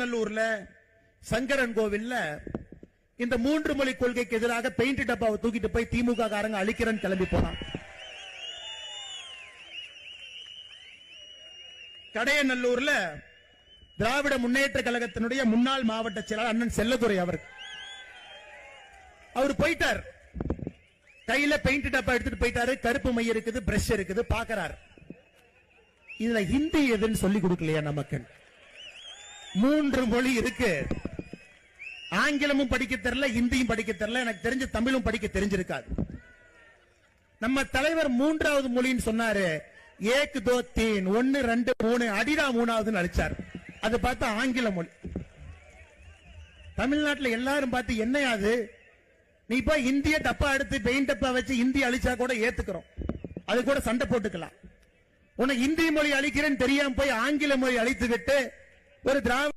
நல்லூர்ல சங்கரன் கோவில்ல இந்த மூன்று மொழி கொள்கைக்கு எதிராக பெயிண்ட் டப்பாவை தூக்கிட்டு போய் திமுக காரங்க அழிக்கிறேன்னு கிளம்பி போனான் கடையநல்லூர்ல திராவிட முன்னேற்ற கழகத்தினுடைய முன்னாள் மாவட்ட செயலாளர் அண்ணன் செல்லதுரை அவர் அவர் போயிட்டார். கையில பெயிண்ட் டப்பா எடுத்துட்டு போயிட்டாரு. கருப்பு மை இருக்குது பிரஷ் இருக்குது பாக்குறாரு. இதுல ஹிந்தி எதுன்னு சொல்லி கொடுக்கலையா நமக்கு மூன்று மொழி இருக்கு. ஆங்கிலமும் படிக்க தெரியல ஹிந்தியும் படிக்க தெரியல. எனக்கு தெரிஞ்ச தமிழும் படிக்க தெரிஞ்சிருக்காது. நம்ம தலைவர் மூன்றாவது மொழின்னு சொன்னாரு ஏக் தோ தீன் ஒன்னு ரெண்டு மூணு அடிடா மூணாவதுன்னு அழிச்சார் அது பார்த்தா ஆங்கில மொழி. தமிழ்நாட்டுல எல்லாரும் பார்த்து என்னையாது நீ இப்ப இந்திய டப்பா எடுத்து பெயிண்ட் டப்பா வச்சு இந்தி அழிச்சா கூட ஏத்துக்கிறோம். அது கூட சண்டை போட்டுக்கலாம். உனக்கு இந்தி மொழி அழிக்கிறேன்னு தெரியாம போய் ஆங்கில மொழி அழித்து விட்டு ஒரு திராவிட